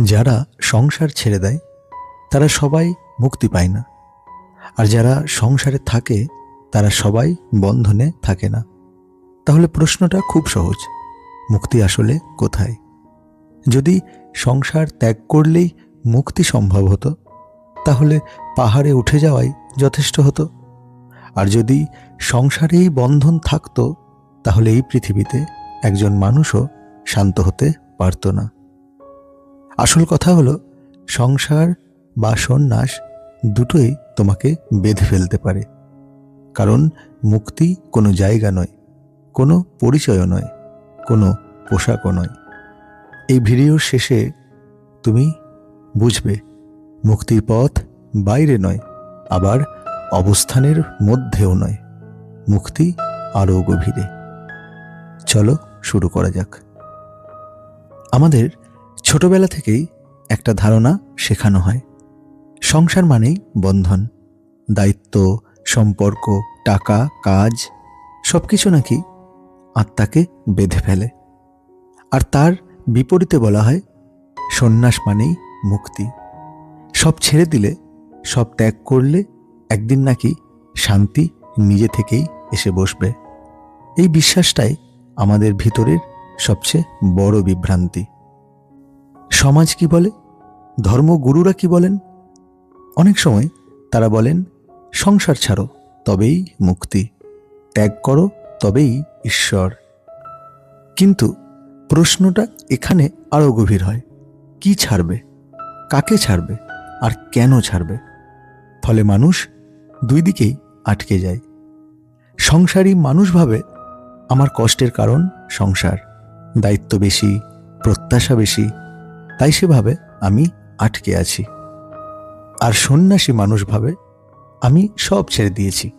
যারা সংসার ছেড়ে দেয়, তারা সবাই মুক্তি পায় না। আর যারা সংসারে থাকে, তারা সবাই বন্ধনে থাকে না। তাহলে প্রশ্নটা খুব সহজ, মুক্তি আসলে কোথায়? যদি সংসার ত্যাগ করলেই মুক্তি সম্ভব হতো, তাহলে পাহাড়ে উঠে যাওয়াই যথেষ্ট হতো। আর যদি সংসারেই বন্ধন থাকতো, তাহলে এই পৃথিবীতে একজন মানুষও শান্ত হতে পারত না। আসল কথা হলো, সংসার বা সন্ন্যাস দুটোই তোমাকে বেঁধে ফেলতে পারে। কারণ মুক্তি কোনো জায়গা নয়, কোনো পরিচয়ও নয়, কোনো পোশাকও নয়। এই ভিডিওর শেষে তুমি বুঝবে, মুক্তির পথ বাইরে নয়, আবার অবস্থানের মধ্যেও নয়। মুক্তি আরও গভীরে। চলো শুরু করা যাক। আমাদের ছোটবেলা থেকেই একটা ধারণা শেখানো হয়। সংসার মানেই বন্ধন। দায়িত্ব, সম্পর্ক, টাকা, কাজ সব কিছু নাকি আত্মাকে বেঁধে ফেলে। আর তার বিপরীতে বলা হয়, সন্ন্যাস মানেই মুক্তি। সব ছেড়ে দিলে, সব ত্যাগ করলে একদিন নাকি শান্তি নিজে থেকেই এসে বসবে। এই বিশ্বাসটাই আমাদের ভিতরের সবচেয়ে বড় বিভ্রান্তি। সমাজ কি বলে? ধর্মগুরুরা কি বলেন? অনেক সময় তারা বলেন, সংসার ছাড়ো, তবেই মুক্তি। ত্যাগ করো, তবেই ঈশ্বর। কিন্তু প্রশ্নটা এখানে আরও গভীর হয়। কি ছাড়বে? কাকে ছাড়বে? আর কেন ছাড়বে? ফলে মানুষ দুই দিকেই আটকে যায়। সংসারী মানুষ ভাবে, আমার কষ্টের কারণ সংসার। দায়িত্ব বেশি, প্রত্যাশা বেশি তাই সে ভাবে আমি আটকে আছি। আর সন্ন্যাসী মানুষ ভাবে আমি সব ছেড়ে দিয়েছি।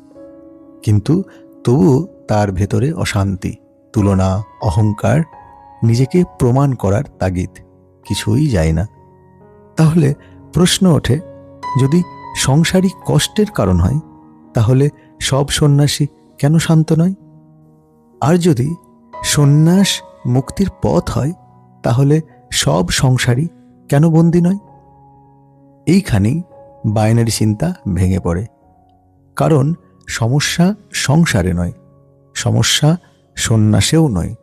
কিন্তু তবুও তার ভেতরে অশান্তি, তুলনা, অহংকার নিজেকে প্রমাণ করার তাগিদ কিছুই যায় না। তাহলে প্রশ্ন ওঠে, যদি সংসারী কষ্টের কারণ হয়, তাহলে সব সন্ন্যাসী কেন শান্ত নয়? আর যদি সন্ন্যাস মুক্তির পথ হয়, তাহলে সব সংসারী কেন বন্দি নয়? এইখানেই বাইনারি চিন্তা ভেঙে পড়ে। কারণ সমস্যা সংসারে নয়, সমস্যা সন্ন্যাসেও নয়,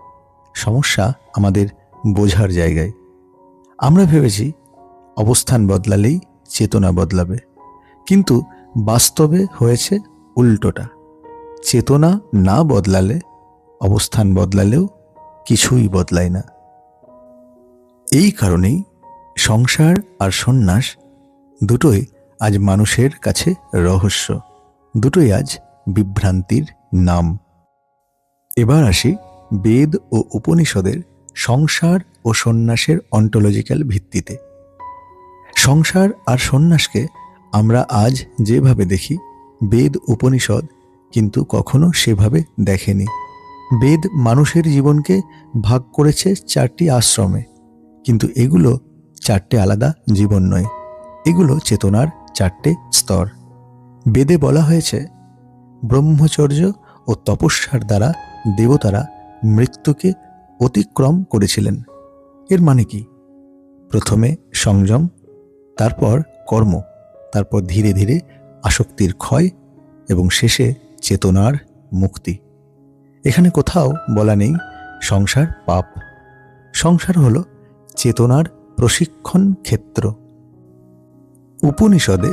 সমস্যা আমাদের বোঝার জায়গায়। আমরা ভেবেছি অবস্থান বদলালেই চেতনা বদলাবে, কিন্তু বাস্তবে হয়েছে উল্টোটা। চেতনা না বদলালে, অবস্থান বদলালেও কিছুই বদলায় না। এই কারণেই সংসার আর সন্ন্যাস দুটোই আজ মানুষের কাছে রহস্য। দুটোই আজ বিভ্রান্তির নাম। এবার আসি বেদ ও উপনিষদের সংসার ও সন্ন্যাসের অন্টোলজিক্যাল ভিত্তিতে। সংসার আর সন্ন্যাসকে আমরা আজ যেভাবে দেখি, বেদ উপনিষদ কিন্তু কখনো সেভাবে দেখেনি। বেদ মানুষের জীবনকে ভাগ করেছে চারটি আশ্রমে। কিন্তু এগুলো চারটে আলাদা জীবন নয়। এগুলো চেতনার চারটে স্তর। বেদে বলা হয়েছে, ব্রহ্মচর্য ও তপস্যার দ্বারা দেবতারা মৃত্যুকে অতিক্রম করেছিলেন। এর মানে কি? প্রথমে সংযম, তারপর কর্ম, তারপর ধীরে ধীরে আসক্তির ক্ষয় এবং শেষে চেতনার মুক্তি। এখানে কোথাও বলা নেই, সংসার পাপ। সংসার হল চেতনার প্রশিক্ষণ ক্ষেত্র। উপনিষদে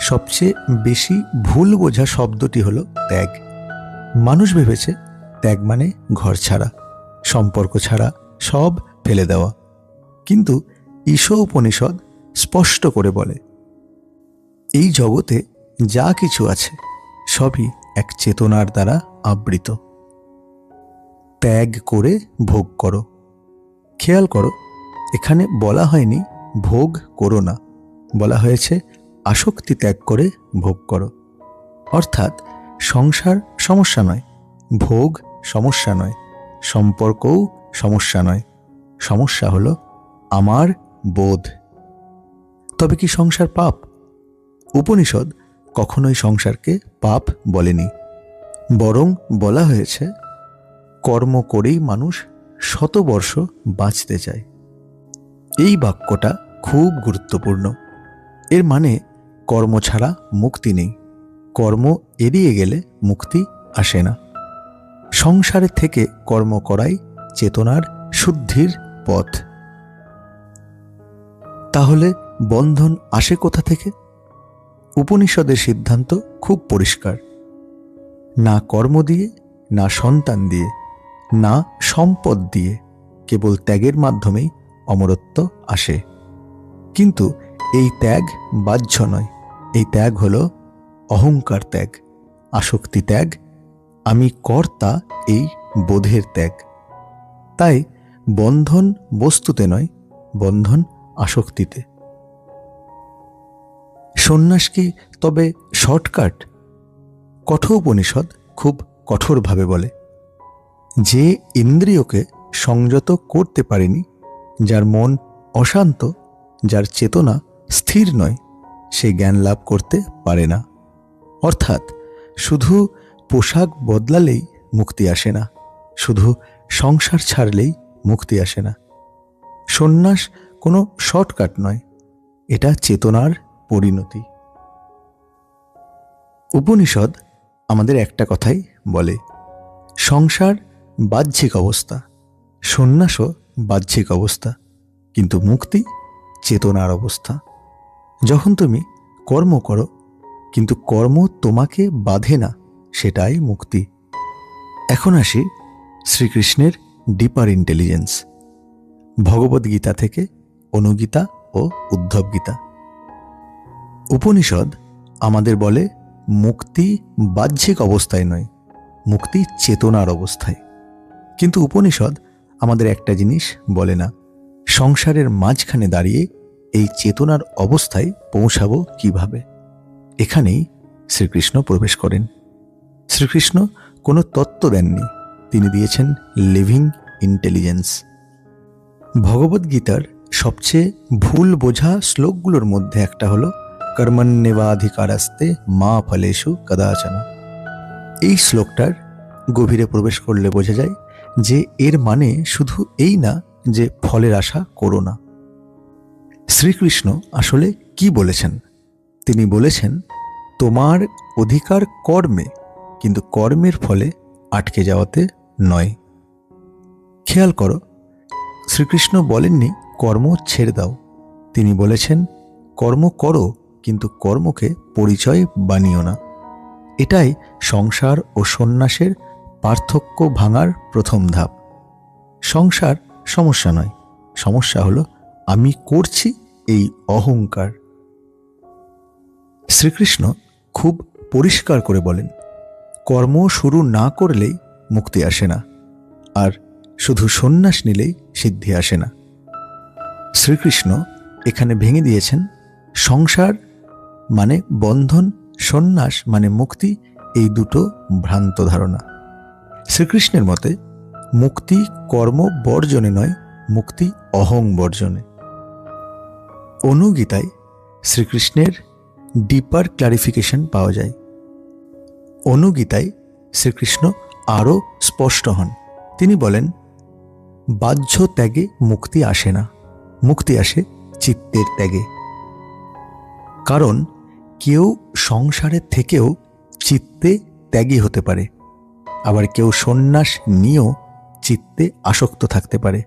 সবচেয়ে বেশি ভুল বোঝা শব্দটি হলো ত্যাগ। মানুষ ভেবেছে ত্যাগ মানে ঘর ছাড়া, সম্পর্ক ছাড়া, সব ফেলে দেওয়া। কিন্তু ঈশ উপনিষদ স্পষ্ট করে বলে, এই জগতে যা কিছু আছে সবই এক চেতনার দ্বারা আবৃত। ত্যাগ করে ভোগ করো। খেয়াল করো এখানে বলা হয়নি, ভোগ করো না। বলা হয়েছে, আসক্তি ত্যাগ করে ভোগ করো। অর্থাৎ, সংসার সমস্যা নয়, ভোগ সমস্যা নয়, সম্পর্কও সমস্যা নয়। সমস্যা হলো আমার বোধ। তবে কি সংসার পাপ? উপনিষদ কখনোই সংসারকে পাপ বলেনি। বরং বলা হয়েছে, কর্ম করেই মানুষ শতবর্ষ বাঁচতে চায়। এই বাক্যটা খুব গুরুত্বপূর্ণ। এর মানে কর্ম ছাড়া মুক্তি নেই। কর্ম এড়িয়ে গেলে মুক্তি আসে না। সংসারের থেকে কর্ম করাই চেতনার শুদ্ধির পথ। তাহলে বন্ধন আসে কোথা থেকে? উপনিষদের সিদ্ধান্ত খুব পরিষ্কার। না কর্ম দিয়ে, না সন্তান দিয়ে, না সম্পদ দিয়ে, কেবল ত্যাগের মাধ্যমেই অমরত্ব আসে। কিন্তু এই ত্যাগ বাহ্য নয়। এই ত্যাগ হল অহংকার ত্যাগ। আসক্তি ত্যাগ, আমি কর্তা এই বোধের ত্যাগ। তাই বন্ধন বস্তুতে নয়, বন্ধন আসক্তিতে। সন্ন্যাস কি তবে শর্টকাট? কঠোপনিষদ খুব কঠোরভাবে বলে, যে ইন্দ্রিয়কে সংযত করতে পারেনি যার মন অশান্ত, যার চেতনা স্থির নয়, সে জ্ঞান লাভ করতে পারে না। অর্থাৎ শুধু পোশাক বদলালেই মুক্তি আসে না, শুধু সংসার ছাড়লেই মুক্তি আসে না। সন্ন্যাস কোনো শর্টকাট নয়, এটা চেতনার পরিণতি। উপনিষদ আমাদের একটা কথাই বলে, সংসার বাহ্যিক অবস্থা, সন্ন্যাসও বাহ্যিক অবস্থা, কিন্তু মুক্তি চেতনার অবস্থা। যখন তুমি কর্ম করো, কিন্তু কর্ম তোমাকে বাঁধে না, সেটাই মুক্তি। এখন আসি শ্রীকৃষ্ণের ডিপার ইন্টেলিজেন্স ভগবদ্গীতা থেকে অনুগীতা ও উদ্ধব গীতা। উপনিষদ আমাদের বলে, মুক্তি বাহ্যিক অবস্থায় নয়, মুক্তি চেতনার অবস্থায়। কিন্তু উপনিষদ আমাদের একটা জিনিস বলে না। সংসারের মাঝখানে দাঁড়িয়ে এই চেতনার অবস্থায় পৌঁছাবো কীভাবে? এখানেই শ্রীকৃষ্ণ প্রবেশ করেন। শ্রীকৃষ্ণ কোনো তত্ত্ব দেননি। তিনি দিয়েছেন লিভিং ইন্টেলিজেন্স। ভগবদ্গীতার সবচেয়ে ভুল বোঝা শ্লোকগুলোর মধ্যে একটা হলো, কর্মণ্যেবাধিকারাস্তে মা ফলেশু কদাচনা। এই শ্লোকটার গভীরে প্রবেশ করলে বোঝা যায় যে এর মানে শুধু এই না যে ফলের আশা করো না। শ্রীকৃষ্ণ আসলে কি বলেছেন? তিনি বলেছেন, তোমার অধিকার কর্মে, কিন্তু কর্মের ফলে আটকে যাওয়াতে নয়। খেয়াল করো, শ্রীকৃষ্ণ বলেননি, কর্ম ছেড়ে দাও। তিনি বলেছেন, কর্ম করো, কিন্তু কর্মকে পরিচয় বানিও না। এটাই সংসার ও সন্ন্যাসের পার্থক্য ভাঙার প্রথম ধাপ। সংসার সমস্যা নয়। সমস্যা হলো, আমি করছি এই অহংকার। শ্রীকৃষ্ণ খুব পরিষ্কার করে বলেন, কর্ম শুরু না করলেই মুক্তি আসে না, আর শুধু সন্ন্যাস নিলেই সিদ্ধি আসে না। শ্রীকৃষ্ণ এখানে ভেঙে দিয়েছেন, সংসার মানে বন্ধন, সন্ন্যাস মানে মুক্তি, এই দুটো ভ্রান্ত ধারণা। শ্রীকৃষ্ণের মতে, মুক্তি কর্ম বর্জনে নয়, মুক্তি অহং বর্জনে। অনুগীতায় শ্রীকৃষ্ণের ডিপার ক্লারিফিকেশন পাওয়া যায়। অনুগীতায় শ্রীকৃষ্ণ আরও স্পষ্ট হন। তিনি বলেন, বাহ্য ত্যাগে মুক্তি আসে না, মুক্তি আসে চিত্তের ত্যাগে। কারণ কেউ সংসারের থেকেও চিত্তে ত্যাগী হতে পারে। আবার কেউ সন্ন্যাস নিয়েও চিত্তে আসক্ত থাকতে পারে।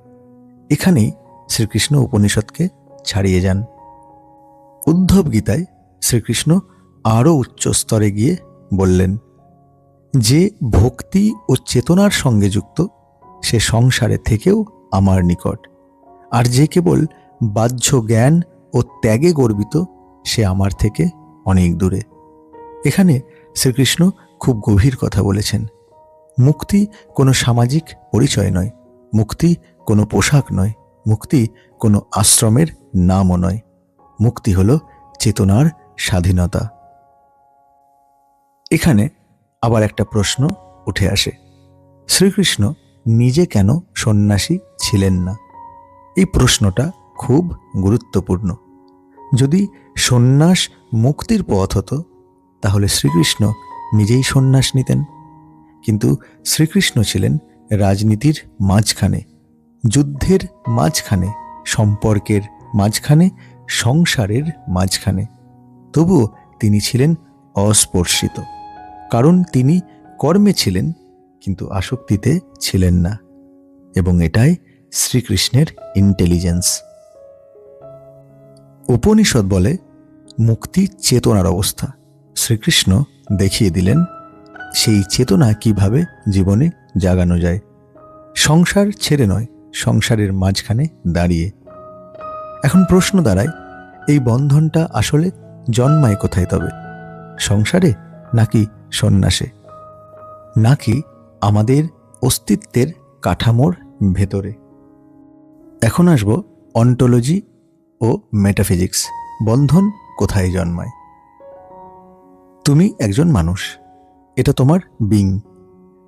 এখানেই শ্রীকৃষ্ণ উপনিষদকে ছাড়িয়ে যান। উদ্ধব গীতায় শ্রীকৃষ্ণ আরও উচ্চ স্তরে গিয়ে বললেন, যে ভক্তি ও চেতনার সঙ্গে যুক্ত, সে সংসারে থেকেও আমার নিকট। আর যে কেবল বাহ্য জ্ঞান ও ত্যাগে গর্বিত, সে আমার থেকে অনেক দূরে। এখানে শ্রীকৃষ্ণ খুব গভীর কথা বলেছেন। মুক্তি কোনো সামাজিক পরিচয় নয়, মুক্তি কোনো পোশাক নয়, মুক্তি কোনো আশ্রমের নামও নয়। মুক্তি হল চেতনার স্বাধীনতা। এখানে আবার একটা প্রশ্ন উঠে আসে। শ্রীকৃষ্ণ নিজে কেন সন্ন্যাসী ছিলেন না? এই প্রশ্নটা খুব গুরুত্বপূর্ণ। যদি সন্ন্যাস মুক্তির পথ হতো, তাহলে শ্রীকৃষ্ণ নিজেই সন্ন্যাস নিতেন। কিন্তু শ্রীকৃষ্ণ ছিলেন রাজনীতির মাঝখানে, যুদ্ধের মাঝখানে, সম্পর্কের মাঝখানে, সংসারের মাঝখানে। তবুও তিনি ছিলেন অস্পর্শিত। কারণ তিনি কর্মে ছিলেন, কিন্তু আসক্তিতে ছিলেন না। এবং এটাই শ্রীকৃষ্ণের ইন্টেলিজেন্স উপনিষদ বলে মুক্তি চেতনার অবস্থা। শ্রীকৃষ্ণ দেখিয়ে দিলেন সেই চেতনা কীভাবে জীবনে জাগানো যায়? সংসার ছেড়ে নয়, সংসারের মাঝখানে দাঁড়িয়ে। এখন প্রশ্ন দাঁড়ায়, এই বন্ধনটা আসলে জন্মায় কোথায় তবে? সংসারে নাকি সন্ন্যাসে? নাকি আমাদের অস্তিত্বের কাঠামোর ভেতরে? এখন আসব অন্টোলজি ও মেটাফিজিক্স, বন্ধন কোথায় জন্মায়? তুমি একজন মানুষ। এটা তোমার বিং।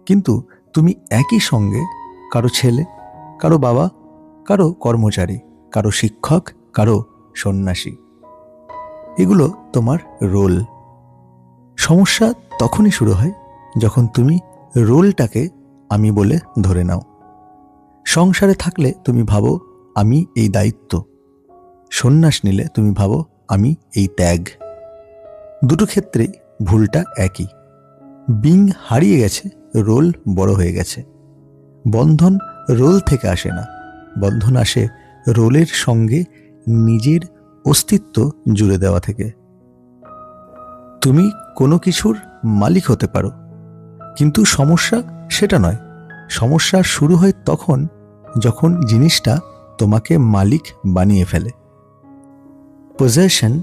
কিন্তু তুমি একই সঙ্গে কারও ছেলে, কারও বাবা, কারও কর্মচারী, কারও শিক্ষক, কারও সন্ন্যাসী। এগুলো তোমার রোল। সমস্যা তখনই শুরু হয় যখন তুমি রোলটাকে আমি বলে ধরে নাও। সংসারে থাকলে তুমি ভাবো, আমি এই দায়িত্ব। সন্ন্যাস নিলে তুমি ভাবো, আমি এই ত্যাগ। দুটো ক্ষেত্রেই ভুলটা একই। বিং হারিয়ে গেছে, রোল বড় হয়ে গেছে। বন্ধন রোল থেকে আসে না। বন্ধন আসে রোলের সঙ্গে নিজের অস্তিত্ব জুড়ে দেওয়া থেকে। তুমি কোনো কিছুর মালিক হতে পারো, কিন্তু সমস্যা সেটা নয়। সমস্যা শুরু হয় তখন যখন জিনিসটা তোমাকে মালিক বানিয়ে ফেলে। পজেশন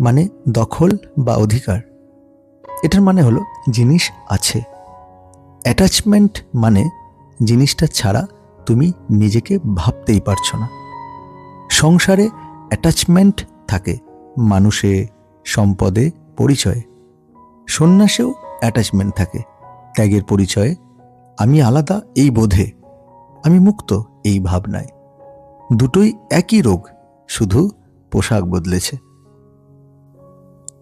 মানে দখল বা অধিকার। এটার মানে হলো জিনিস আছে। অ্যাটাচমেন্ট মানে জিনিসটা ছাড়া তুমি নিজেকে ভাবতেই পারছ না। সংসারে অ্যাটাচমেন্ট থাকে মানুষে, সম্পদে, পরিচয়ে। সন্ন্যাসেও অ্যাটাচমেন্ট থাকে, ত্যাগের পরিচয়ে। আমি আলাদা এই বোধে, আমি মুক্ত এই ভাবনায়। দুটোই একই রোগ, শুধু পোশাক বদলেছে।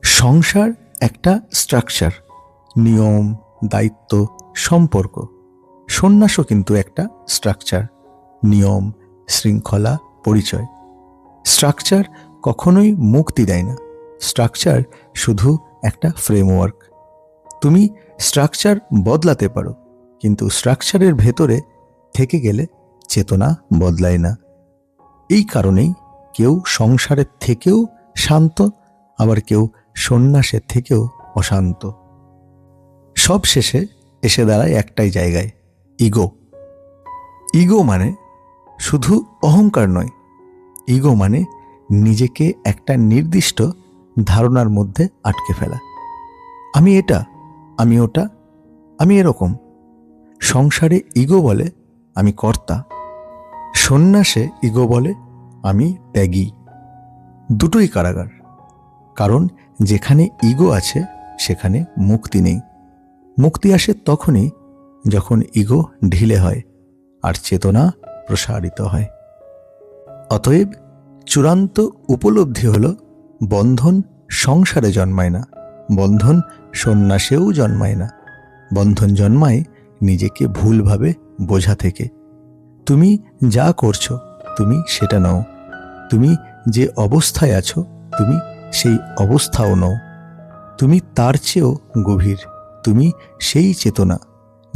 সংসার একটা স্ট্রাকচার নিয়ম, দায়িত্ব, সম্পর্ক। সন্ন্যাসও কিন্তু একটা স্ট্রাকচার নিয়ম, শৃঙ্খলা, পরিচয়। স্ট্রাকচার কখনোই মুক্তি দেয় না। স্ট্রাকচার শুধু একটা ফ্রেমওয়ার্ক তুমি স্ট্রাকচার বদলাতে পারো, কিন্তু স্ট্রাকচারের ভেতরে থেকে গেলে চেতনা বদলায় না। এই কারণেই কেউ সংসারের থেকেও শান্ত, আবার কেউ সন্ন্যাসের থেকেও অশান্ত। সব শেষে এসে দাঁড়ায় একটাই জায়গায়, ইগো। ইগো মানে শুধু অহংকার নয়, ইগো মানে নিজেকে একটা নির্দিষ্ট ধারণার মধ্যে আটকে ফেলা। আমি এটা, আমি ওটা, আমি এরকম। সংসারে ইগো বলে আমি কর্তা, সন্ন্যাসে ইগো বলে আমি ত্যাগী। দুটোই কারাগার, কারণ যেখানে ইগো আছে, সেখানে মুক্তি নেই। মুক্তি আসে তখনই যখন ইগো ঢিলে হয় আর চেতনা প্রসারিত হয়। অতএব চূড়ান্ত উপলব্ধি হল বন্ধন সংসারে জন্মায় না, বন্ধন সন্ন্যাসেও জন্মায় না। বন্ধন জন্মায় নিজেকে ভুলভাবে বোঝা থেকে। তুমি যা করছ, তুমি সেটা নও। তুমি যে অবস্থায় আছো, তুমি সেই অবস্থাও নও। তুমি তার চেয়েও গভীর, তুমি সেই চেতনা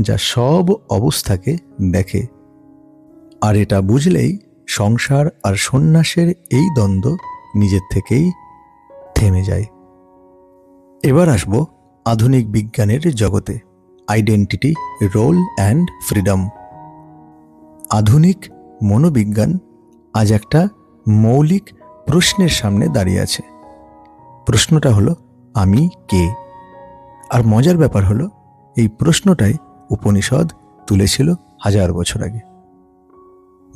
যা সব অবস্থাকে দেখে। আর এটা বুঝলেই সংসার আর সন্ন্যাসের এই দ্বন্দ্ব নিজের থেকেই থেমে যায়। এবার আসব আধুনিক বিজ্ঞানের জগতে আইডেন্টিটি রোল অ্যান্ড ফ্রিডম আধুনিক মনোবিজ্ঞান আজ একটা মৌলিক প্রশ্নের সামনে দাঁড়িয়ে আছে। প্রশ্নটা হলো, আমি কে? আর মজার ব্যাপার হলো, এই প্রশ্নটাই উপনিষদ তুলেছিল হাজার বছর আগে।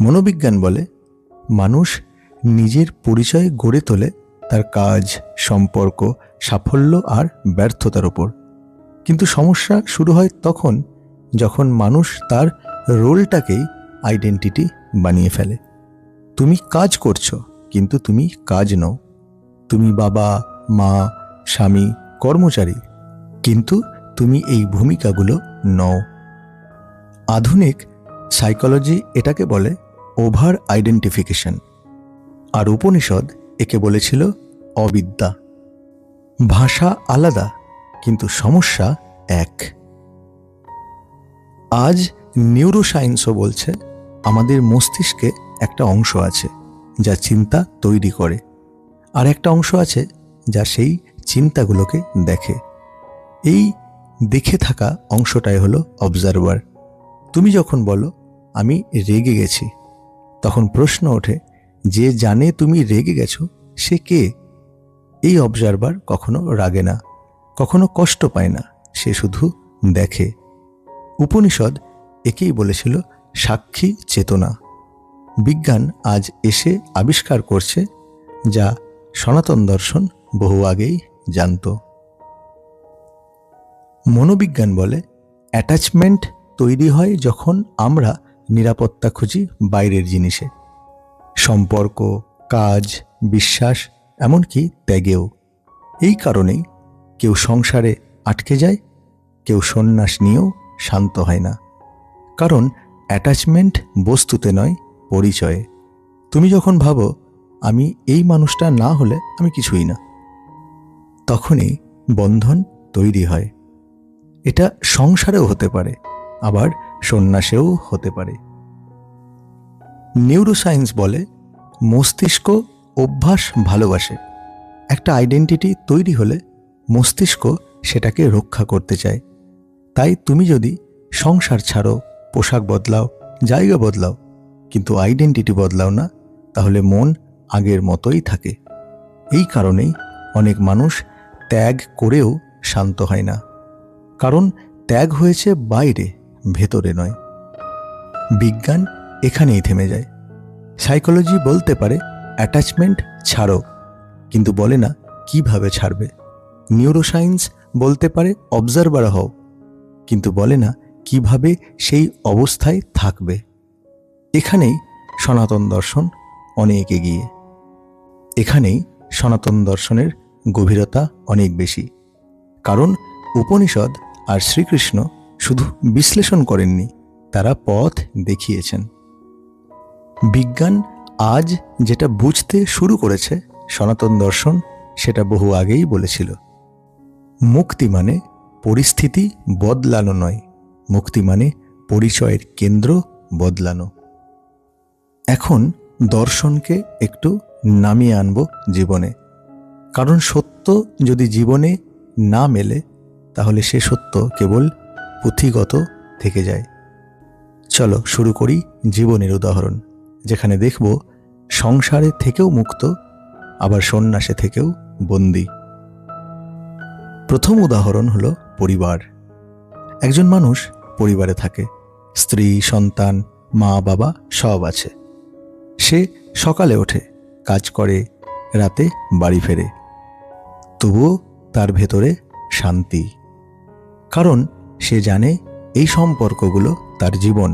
মনোবিজ্ঞান বলে, মানুষ নিজের পরিচয় গড়ে তোলে তার কাজ, সম্পর্ক, সাফল্য আর ব্যর্থতার ওপর কিন্তু সমস্যা শুরু হয় তখন যখন মানুষ তার রোলটাকেই আইডেন্টিটি বানিয়ে ফেলে। তুমি কাজ করছ, কিন্তু তুমি কাজ নও। তুমি বাবা মা, স্বামী, কর্মচারী। কিন্তু তুমি এই ভূমিকাগুলো নও। আধুনিক সাইকোলজি এটাকে বলে ওভার আইডেন্টিফিকেশন। আর উপনিষদ একে বলেছিল অবিদ্যা। ভাষা আলাদা, কিন্তু সমস্যা এক। আজ নিউরোসায়েন্সও বলছে আমাদের মস্তিষ্কে একটা অংশ আছে যা চিন্তা তৈরি করে। আর একটা অংশ আছে যা সেই চিন্তাগুলোকে দেখে। এই দেখে থাকা অংশটাই হলো অবজারভার তুমি যখন বলো, আমি রেগে গেছি, তখন প্রশ্ন ওঠে, যে জানে তুমি রেগে গেছো, সে কে? এই অবজারভার কখনো রাগে না, কখনো কষ্ট পায় না, সে শুধু দেখে। উপনিষদ একেই বলেছিল, সাক্ষী চেতনা। বিজ্ঞান আজ এসে আবিষ্কার করছে, যা সনাতন দর্শন বহু আগেই জানত। মনোবিজ্ঞান বলে অ্যাটাচমেন্ট তৈরি হয় যখন আমরা নিরাপত্তা খুঁজি বাইরের জিনিসে। সম্পর্ক, কাজ, বিশ্বাস, এমনকি ত্যাগেও। এই কারণেই কেউ সংসারে আটকে যায়, কেউ সন্ন্যাস নিয়েও শান্ত হয় না। কারণ অ্যাটাচমেন্ট বস্তুতে নয়, পরিচয়ে। তুমি যখন ভাবো, আমি এই মানুষটা না হলে আমি কিছুই না। তখনই বন্ধন তৈরি হয়। এটা সংসারেও হতে পারে, আবার সন্ন্যাসেও হতে পারে। নিউরোসায়েন্স বলে, মস্তিষ্ক অভ্যাস ভালোবাসে। একটা আইডেন্টিটি তৈরি হলে মস্তিষ্ক সেটাকে রক্ষা করতে চায়। তাই তুমি যদি সংসার ছাড়ো, পোশাক বদলাও, জায়গা বদলাও, কিন্তু আইডেন্টিটি বদলাও না, তাহলে মন আগের মতোই থাকে। এই কারণেই অনেক মানুষ ত্যাগ করেও শান্ত হয় না। কারণ ত্যাগ হয়েছে বাইরে, ভেতরে নয়। বিজ্ঞান এখানেই থেমে যায়। সাইকোলজি বলতে পারে, অ্যাটাচমেন্ট ছাড়ো, কিন্তু বলে না কীভাবে ছাড়বে। নিউরোসায়েন্স বলতে পারে, অবজারভার হও, কিন্তু বলে না কীভাবে সেই অবস্থায় থাকবে। এখানেই সনাতন দর্শন অনেক এগিয়ে। এখানেই সনাতন দর্শনের গভীরতা অনেক বেশি। কারণ উপনিষদ আর শ্রীকৃষ্ণ শুধু বিশ্লেষণ করেননি, তারা পথ দেখিয়েছেন। বিজ্ঞান আজ যেটা বুঝতে শুরু করেছে, সনাতন দর্শন সেটা বহু আগেই বলেছিল। মুক্তি মানে পরিস্থিতি বদলানো নয়, মুক্তি মানে পরিচয়ের কেন্দ্র বদলানো। এখন দর্শনকে একটু নামিয়ে আনব জীবনে। কারণ সত্য যদি জীবনে না মেলে, তাহলে সে সত্য কেবল পুঁথিগত থেকে যায়। চলো শুরু করি জীবনের উদাহরণ, যেখানে দেখব সংসারে থেকেও মুক্ত, আবার সন্ন্যাসে থেকেও বন্দী। প্রথম উদাহরণ হলো পরিবার। একজন মানুষ পরিবারে থাকে, স্ত্রী, সন্তান, মা, বাবা সব আছে। সে সকালে ওঠে, কাজ করে, রাতে বাড়ি ফেরে। তবুও তার ভেতরে শান্তি। কারণ সে জানে এই সম্পর্কগুলো তার জীবন,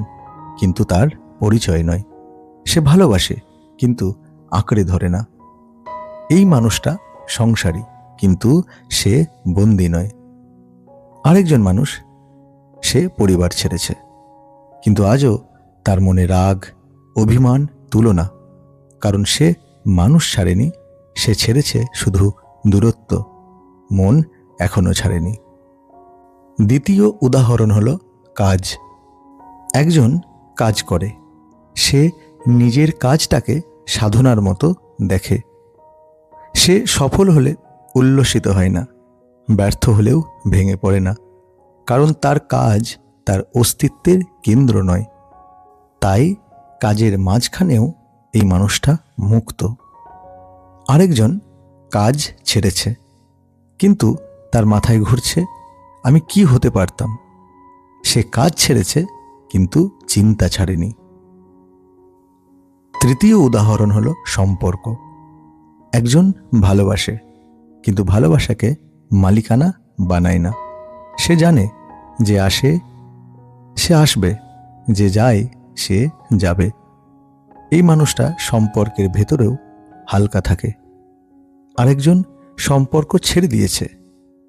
কিন্তু তার পরিচয় নয়। সে ভালোবাসে, কিন্তু আঁকড়ে ধরে না। এই মানুষটা সংসারী, কিন্তু সে বন্দি নয়। আরেকজন মানুষ সে পরিবার ছেড়েছে, কিন্তু আজও তার মনে রাগ, অভিমান, তুলনা। কারণ সে মানুষ ছাড়েনি, সে ছেড়েছে শুধু দূরত্ব, মন এখনও ছাড়েনি। দ্বিতীয় উদাহরণ হলো কাজ। একজন কাজ করে। সে নিজের কাজটাকে সাধনার মতো দেখে। সে সফল হলে উল্লসিত হয় না, ব্যর্থ হলেও ভেঙে পড়ে না, কারণ তার কাজ তার অস্তিত্বের কেন্দ্র নয়। তাই কাজের মাঝখানেও এই মানুষটা মুক্ত। আরেকজন কাজ ছেড়েছে। কিন্তু তার মাথায় ঘুরছে, আমি কি হতে পারতাম? সে কাজ ছেড়েছে, কিন্তু চিন্তা ছাড়েনি। তৃতীয় উদাহরণ হলো সম্পর্ক। একজন ভালোবাসে, কিন্তু ভালোবাসাকে মালিকানা বানায় না। সে জানে যে আসে, সে আসবে, যে যায়, সে যাবে। এই মানুষটা সম্পর্কের ভেতরেও হালকা থাকে। আরেকজন সম্পর্ক ছেড়ে দিয়েছে,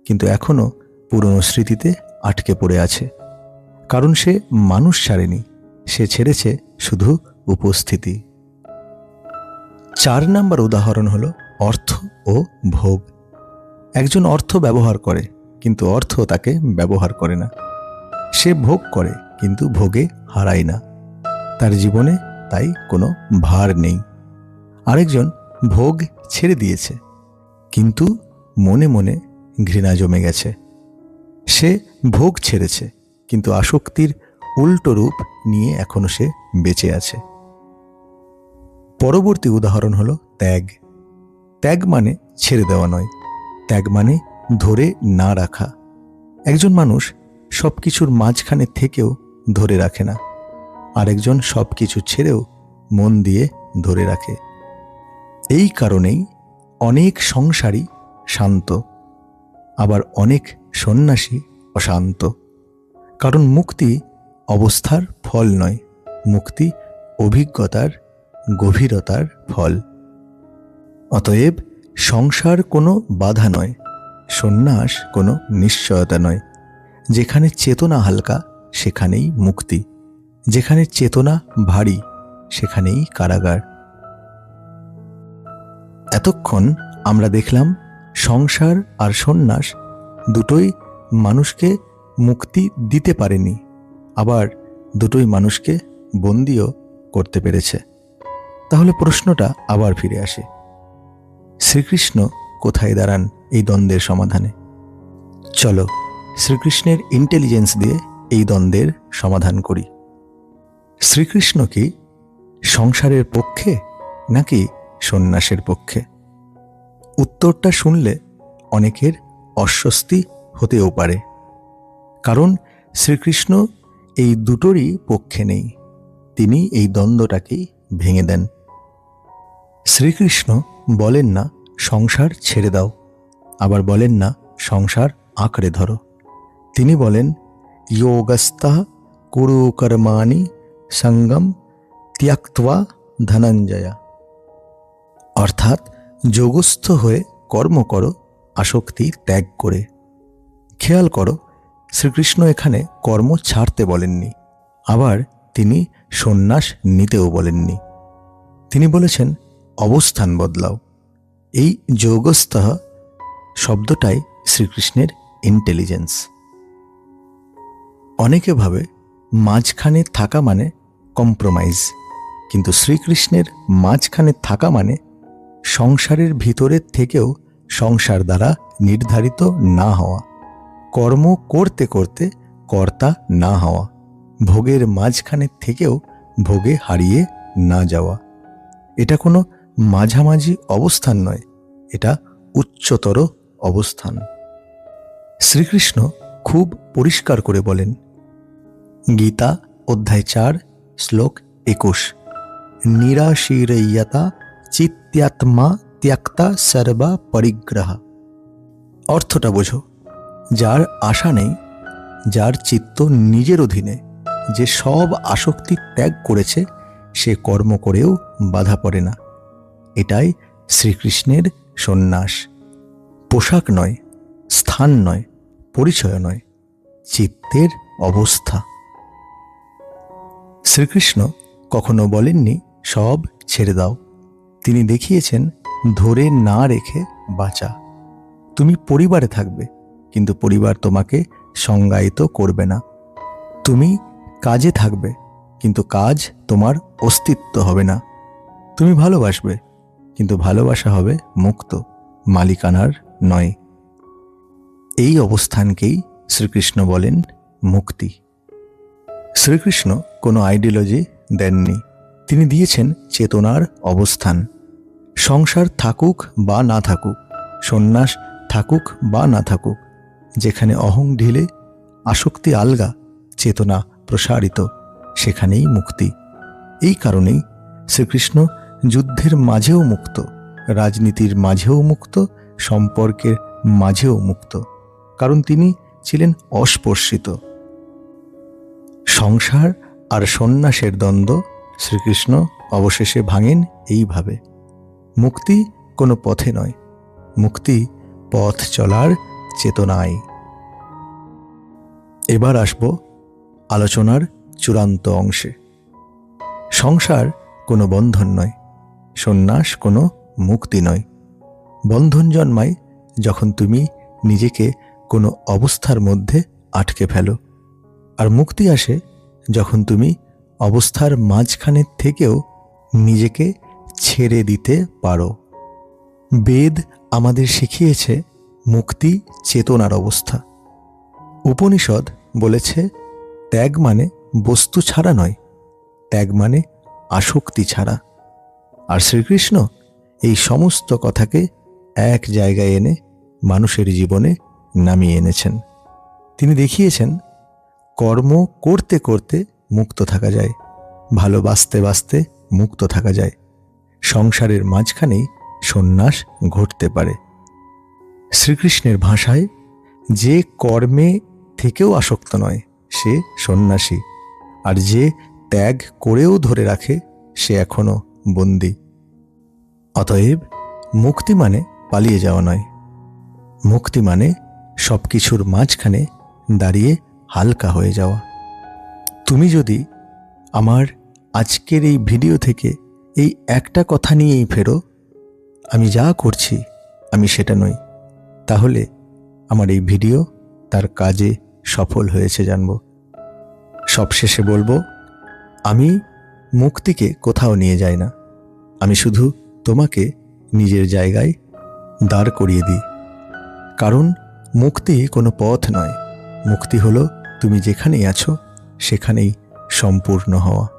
কিন্তু এখনও পুরনো স্মৃতিতে আটকে পড়ে আছে। কারণ সে মানুষ ছাড়েনি, সে ছেড়েছে শুধু উপস্থিতি। চার নাম্বার উদাহরণ হলো অর্থ ও ভোগ। একজন অর্থ ব্যবহার করে, কিন্তু অর্থ তাকে ব্যবহার করে না। সে ভোগ করে, কিন্তু ভোগে হারায় না। তার জীবনে তাই কোনো ভার নেই। আরেকজন ভোগ ছেড়ে দিয়েছে কিন্তু মনে মনে ঘৃণা জমে গেছে। সে ভোগ ছেড়েছে, কিন্তু আসক্তির উল্টো রূপ নিয়ে এখনও সে বেঁচে আছে। পরবর্তী উদাহরণ হলো ত্যাগ। ত্যাগ মানে ছেড়ে দেওয়া নয়, ত্যাগ মানে ধরে না রাখা। একজন মানুষ সব কিছুর মাঝখানে থেকেও ধরে রাখে না, আরেকজন সব কিছু ছেড়েও মন দিয়ে ধরে রাখে। এই কারণেই অনেক সংসারী শান্ত, আবার অনেক সন্ন্যাসী অশান্ত। কারণ মুক্তি অবস্থার ফল নয়, মুক্তি অভিজ্ঞতার গভীরতার ফল। অতএব সংসার কোনো বাধা নয়, সন্ন্যাস কোনো নিশ্চয়তা নয়। যেখানে চেতনা হালকা, সেখানেই মুক্তি। যেখানে চেতনা ভারী, সেখানেই কারাগার। এতক্ষণ আমরা দেখলাম সংসার আর সন্ন্যাস দুটোই মানুষকে মুক্তি দিতে পারেনি, আবার দুটোই মানুষকে বন্দিও করতে পেরেছে। তাহলে প্রশ্নটা আবার ফিরে আসে, শ্রীকৃষ্ণ কোথায় দাঁড়ান এই দ্বন্দ্বের সমাধানে? চলো শ্রীকৃষ্ণের ইন্টেলিজেন্স দিয়ে এই দ্বন্দ্বের সমাধান করি। শ্রীকৃষ্ণ কি সংসারের পক্ষে নাকি সন্ন্যাসের পক্ষে। উত্তরটা শুনলে অনেকের অস্বস্তি হতেও পারে। কারণ শ্রীকৃষ্ণ এই দুটোরই পক্ষে নেই, তিনি এই দ্বন্দ্বটাকেই ভেঙে দেন। শ্রীকৃষ্ণ বলেন না, সংসার ছেড়ে দাও। আবার বলেন না, সংসার আঁকড়ে ধরো। তিনি বলেন যোগস্তা কুরু কর্মাণি সঙ্গম ত্যাক্তবা ধনঞ্জয়া। অর্থাৎ যোগস্থ হয়ে কর্ম করো, আসক্তি ত্যাগ করে। খেয়াল করো, শ্রীকৃষ্ণ এখানে কর্ম ছাড়তে বলেননি, আবার তিনি সন্ন্যাস নিতেও বলেননি। তিনি বলেছেন, অবস্থান বদলাও। এই যোগস্থ শব্দটাই শ্রীকৃষ্ণের ইন্টেলিজেন্স অনেকে ভাবে, মাঝখানে থাকা মানে কম্প্রোমাইজ কিন্তু শ্রীকৃষ্ণের মাঝখানে থাকা মানে সংসারের ভিতরের থেকেও সংসার দ্বারা নির্ধারিত না হওয়া। কর্ম করতে করতে কর্তা না হওয়া। ভোগের মাঝখানে থেকেও ভোগে হারিয়ে না যাওয়া। এটা কোনো মাঝামাঝি অবস্থান নয়, এটা উচ্চতর অবস্থান। শ্রীকৃষ্ণ খুব পরিষ্কার করে বলেন, গীতা অধ্যায় চার, শ্লোক একুশ, নিরাশিরয়তা চিত্যাত্মা ত্যাক্তা সর্বা পরিগ্রহ। অর্থটা বোঝো, যার আশা নেই, যার চিত্ত নিজের অধীনে, যে সব আসক্তি ত্যাগ করেছে, সে কর্ম করেও বাধা পড়ে না। এটাই শ্রীকৃষ্ণের সন্ন্যাস। পোশাক নয়, স্থান নয়, পরিচয় নয়, চিত্তের অবস্থা। শ্রীকৃষ্ণ কখনো বলেননি, সব ছেড়ে দাও। তিনি দেখিয়েছেন, ধরে না রেখে বাঁচা। তুমি পরিবারে থাকবে, কিন্তু পরিবার তোমাকে সংজ্ঞায়িত করবে না। তুমি কাজে থাকবে, কিন্তু কাজ তোমার অস্তিত্ব হবে না। তুমি ভালোবাসবে, কিন্তু ভালোবাসা হবে মুক্ত, মালিকানার নয়। এই অবস্থানকেই শ্রীকৃষ্ণ বলেন মুক্তি। শ্রীকৃষ্ণ কোনো আইডিওলজি দেননি। তিনি দিয়েছেন চেতনার অবস্থান। সংসার থাকুক বা না থাকুক, সন্ন্যাস থাকুক বা না থাকুক, যেখানে অহং ঢিলে আসক্তি আলগা, চেতনা প্রসারিত, সেখানেই মুক্তি। এই কারণেই শ্রীকৃষ্ণ যুদ্ধের মাঝেও মুক্ত, রাজনীতির মাঝেও মুক্ত, সম্পর্কের মাঝেও মুক্ত, কারণ তিনি ছিলেন অস্পর্শিত। সংসার আর সন্ন্যাসের দ্বন্দ্ব শ্রীকৃষ্ণ অবশেষে ভাঙেন এইভাবে। মুক্তি কোনো পথে নয়। মুক্তি পথ চলার চেতনায়। এবার আসব আলোচনার চূড়ান্ত অংশে। সংসার কোনো বন্ধন নয়, সন্ন্যাস কোনো মুক্তি নয়। বন্ধন জন্মায় যখন তুমি নিজেকে কোনো অবস্থার মধ্যে আটকে ফেলো। আর মুক্তি আসে যখন তুমি অবস্থার মাঝখানে থেকেও নিজেকে ছেড়ে দিতে পারো। বেদ আমাদের শিখিয়েছে মুক্তি চেতনার অবস্থা। উপনিষদ বলেছে, ত্যাগ মানে বস্তু ছাড়া নয়, ত্যাগ মানে আসক্তি ছাড়া। আর শ্রীকৃষ্ণ এই সমস্ত কথাকে এক জায়গায় এনে মানুষের জীবনে নামিয়ে এনেছেন। তিনি দেখিয়েছেন, কর্ম করতে করতে মুক্ত থাকা যায়, ভালোবাসতে বাসতে মুক্ত থাকা যায়। সংসারের মাঝখানেই সন্ন্যাস ঘটতে পারে। শ্রীকৃষ্ণের ভাষায় যে কর্মে থেকেও আসক্ত নয়, সে সন্ন্যাসী, আর যে ত্যাগ করেও ধরে রাখে, সে এখনও বন্দী। অতএব মুক্তি মানে পালিয়ে যাওয়া নয়। মুক্তি মানে সব কিছুর মাঝখানে দাঁড়িয়ে হালকা হয়ে যাওয়া। তুমি যদি আমার আজকের এই ভিডিও থেকে এই একটা কথা নিয়েই ফেরো। আমি যা করছি, আমি সেটা নই। তাহলে আমার এই ভিডিও তার কাজে সফল হয়েছে জানব। সবশেষে বলব, আমি মুক্তিকে কোথাও নিয়ে যাই না। আমি শুধু তোমাকে নিজের জায়গায় দাঁড় করিয়ে দিই। কারণ মুক্তি কোনো পথ নয়। মুক্তি হলো তুমি যেখানেই আছো, সেখানেই সম্পূর্ণ হওয়া।